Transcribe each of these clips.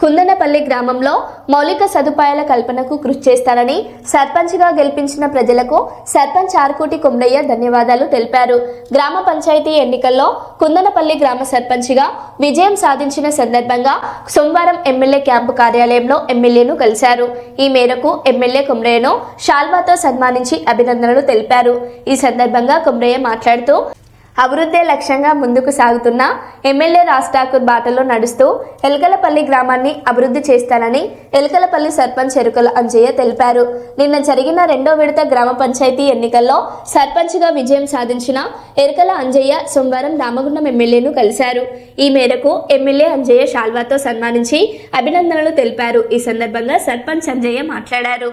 కుందనపల్లి గ్రామంలో మౌలిక సదుపాయాల కల్పనకు కృషి చేస్తానని సర్పంచ్గా గెలిపించిన ప్రజలకు సర్పంచ్ ఆర్కోటి కుమ్రయ్య ధన్యవాదాలు తెలిపారు. గ్రామ పంచాయతీ ఎన్నికల్లో కుందనపల్లి గ్రామ సర్పంచ్గా విజయం సాధించిన సందర్భంగా సోమవారం ఎమ్మెల్యే క్యాంపు కార్యాలయంలో ఎమ్మెల్యేను కలిశారు. ఈ మేరకు ఎమ్మెల్యే కుమ్రయ్యను షాల్వాతో సన్మానించి అభినందనలు తెలిపారు. ఈ సందర్భంగా కుమ్రయ్య మాట్లాడుతూ అభివృద్ధే లక్ష్యంగా ముందుకు సాగుతున్న ఎమ్మెల్యే రాజ్ ఠాకూర్ బాటలో నడుస్తూ ఎలకలపల్లి గ్రామాన్ని అభివృద్ధి చేస్తానని ఎలకలపల్లి సర్పంచ్ ఎరుకల అంజయ్య తెలిపారు. నిన్న జరిగిన రెండో విడత గ్రామ పంచాయతీ ఎన్నికల్లో సర్పంచ్గా విజయం సాధించిన ఎరుకల అంజయ్య సోమవారం రామగుండం ఎమ్మెల్యేను కలిశారు. ఈ మేరకు ఎమ్మెల్యే అంజయ్య షాల్వాతో సన్మానించి అభినందనలు తెలిపారు. ఈ సందర్భంగా సర్పంచ్ అంజయ్య మాట్లాడారు.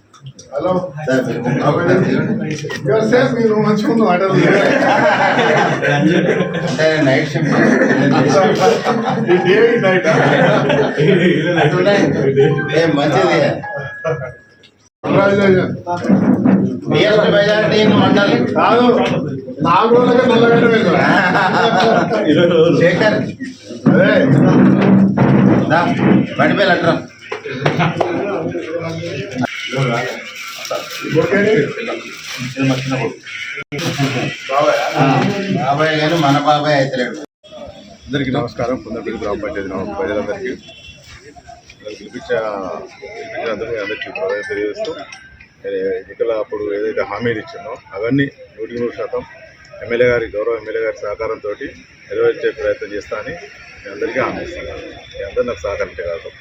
హలో. సేఫ్ మీరు మంచిగా ఉంది ఆటలు అంటే నైట్ షిఫ్ట్ ఏ మంచిది. మెజారిటీ మండల్. కాదు నాలుగు రోజులకే నల్లగడ్డ శేఖర్. అదే. దా బండిపై లెటర్ ఓకేని బాబాయ్ గారు మన బాబాయ్ అయితలేడు అందరికీ నమస్కారం కుందపల్లి గ్రామ పంచాయతీ ప్రజలందరికీ. నన్ను అందరికీ అందరికీ కృతజ్ఞతలు తెలియజేస్తూ నేను ఎన్నికల అప్పుడు ఏదైతే హామీలు ఇచ్చిందో అవన్నీ నూటికి నూరు శాతం ఎమ్మెల్యే గారి గౌరవ ఎమ్మెల్యే గారి సహకారంతో నెరవేర్చే ప్రయత్నం చేస్తా అని అందరికీ హామీ ఇస్తున్నాను. అందరూ నాకు సహకరించగలరు